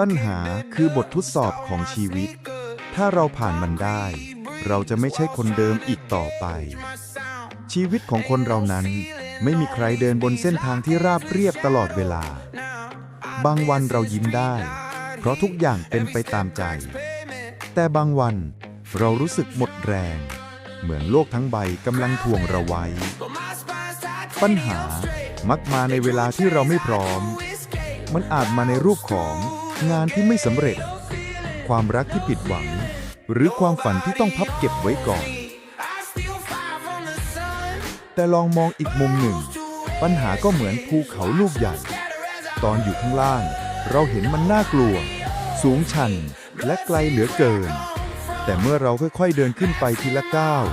ปัญหาคือบททดสอบของชีวิต ถ้าเราผ่านมันได้ เราจะไม่ใช่คนเดิมอีกต่อไป ชีวิตของคนเรานั้น ไม่มีใครเดินบนเส้นทางที่ราบเรียบตลอดเวลา บางวันเรายิ้มได้ เพราะทุกอย่างเป็นไปตามใจ แต่บางวันเรารู้สึกหมดแรง เหมือนโลกทั้งใบกำลังถ่วงเราไว้ ปัญหามักมาในเวลาที่เราไม่พร้อม มันอาจมาในรูปของ งานที่ไม่สำเร็จ ความรักที่ผิดหวัง หรือความฝันที่ต้องพับเก็บไว้ก่อน แต่ลองมองอีกมุมหนึ่ง ปัญหาก็เหมือนภูเขาลูกใหญ่ ตอนอยู่ข้างล่าง เราเห็นมันน่ากลัว สูงชันและไกลเหลือเกิน แต่เมื่อเราค่อยๆเดินขึ้นไปทีละก้าว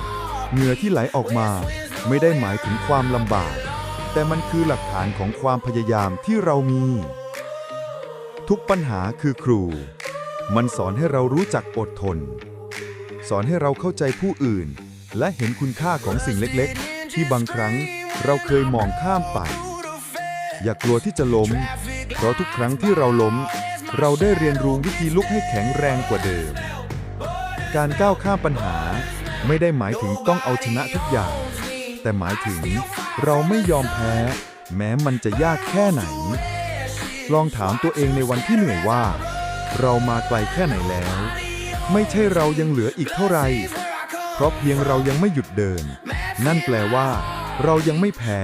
เหงื่อที่ไหลออกมาไม่ได้หมายถึงความลำบาก แต่มันคือหลักฐานของความพยายามที่เรามี ทุกปัญหาคือครู มันสอนให้เรารู้จักอดทน สอนให้เราเข้าใจผู้อื่น และเห็นคุณค่าของสิ่งเล็กๆ ที่บางครั้งเราเคยมองข้ามไป อย่ากลัวที่จะล้ม เพราะทุกครั้งที่เราล้ม เราได้เรียนรู้วิธีลุกให้แข็งแรงกว่าเดิม การก้าวข้ามปัญหาไม่ได้หมายถึงต้องเอาชนะทุกอย่าง แต่หมายถึงเราไม่ยอมแพ้ แม้มันจะยากแค่ไหน ลองถามตัวเองในวันที่เหนื่อยว่า เรามาไกลแค่ไหนแล้ว ไม่ใช่เรายังเหลืออีกเท่าไหร่เพราะเพียงเรายังไม่หยุดเดิน นั่นแปลว่า เรายังไม่แพ้